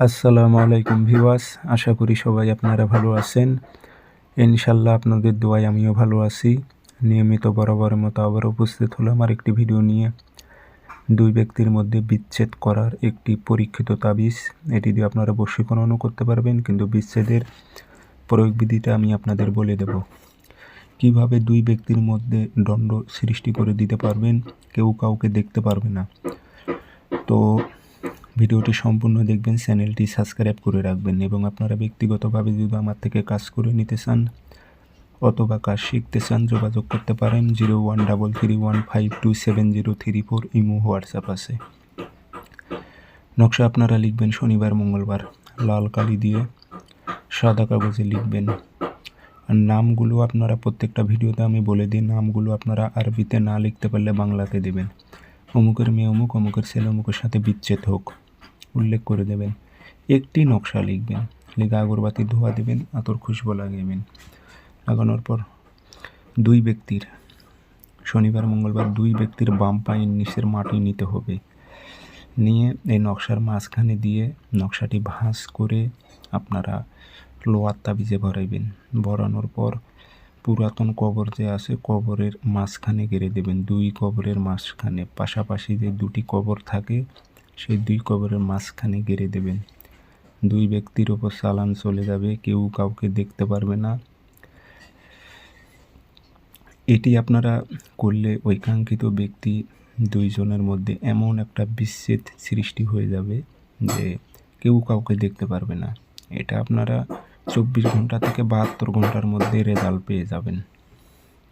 আসসালামু আলাইকুম ভিওয়াস আশা করি সবাই আপনারা ভালো আছেন। ইনশাল্লাহ আপনাদের দোয়ায় আমিও ভালো আছি। নিয়মিত বরাবরের মতো আবার উপস্থিত হলাম আর একটি ভিডিও নিয়ে। দুই ব্যক্তির মধ্যে বিচ্ছেদ করার একটি পরীক্ষিত তাবিজ। এটি দিয়ে আপনারা বশীকরণও করতে পারবেন, কিন্তু বিচ্ছেদের প্রয়োগবিধিটা আমি আপনাদের বলে দেব। কীভাবে দুই ব্যক্তির মধ্যে দণ্ড সৃষ্টি করে দিতে পারবেন, কেউ কাউকে দেখতে পারবে না। তো ভিডিওটি সম্পূর্ণ দেখবেন, চ্যানেলটি সাবস্ক্রাইব করে রাখবেন এবং আপনারা ব্যক্তিগতভাবে যদি আমার থেকে কাজ করে নিতে চান অথবা কাজ শিখতে চান, যোগাযোগ করতে পারেন zero one double three one five two seven zero three four Imo, WhatsApp আছে। নকশা আপনারা লিখবেন শনিবার, মঙ্গলবার। লাল কালি দিয়ে সাদা কাগজে লিখবেন। আর নামগুলো আপনারা প্রত্যেকটা ভিডিওতে আমি বলে দিই, নামগুলো আপনারা আরবিতে না লিখতে পারলে বাংলাতে দেবেন। অমুকের মেয়ে অমুক, অমুকের ছেলে অমুকের সাথে বিচ্ছেদ হোক। উল্লেখ করে দেবেন। একটি নকশা লিখবেন, লিখে আগরবাতি ধোয়া দেবেন, আতর খুশবো লাগাইবেন। লাগানোর পর দুই ব্যক্তির, শনিবার, মঙ্গলবার দুই ব্যক্তির বাম পায়ের নিচের মাটি নিতে হবে। নিয়ে এই নকশার মাঝখানে দিয়ে নকশাটি ভাঁজ করে আপনারা লোয়ার তাবিজে ভরাইবেন। ভরানোর পর পুরাতন কবর যে আছে, কবরের মাঝখানে গেড়ে দেবেন। দুই কবরের মাঝখানে, পাশাপাশি যে দুটি কবর থাকে সেই দুই কবরের মাঝখানে গেড়ে দেবেন। দুই ব্যক্তির ওপর চালান চলে যাবে, কেউ কাউকে দেখতে পারবে না। এটি আপনারা করলে ঐকাঙ্ক্ষিত ব্যক্তি দুইজনের মধ্যে এমন একটা বিচ্ছেদ সৃষ্টি হয়ে যাবে যে কেউ কাউকে দেখতে পারবে না। এটা আপনারা চব্বিশ ঘণ্টা থেকে বাহাত্তর ঘণ্টার মধ্যে রেজাল্ট পেয়ে যাবেন।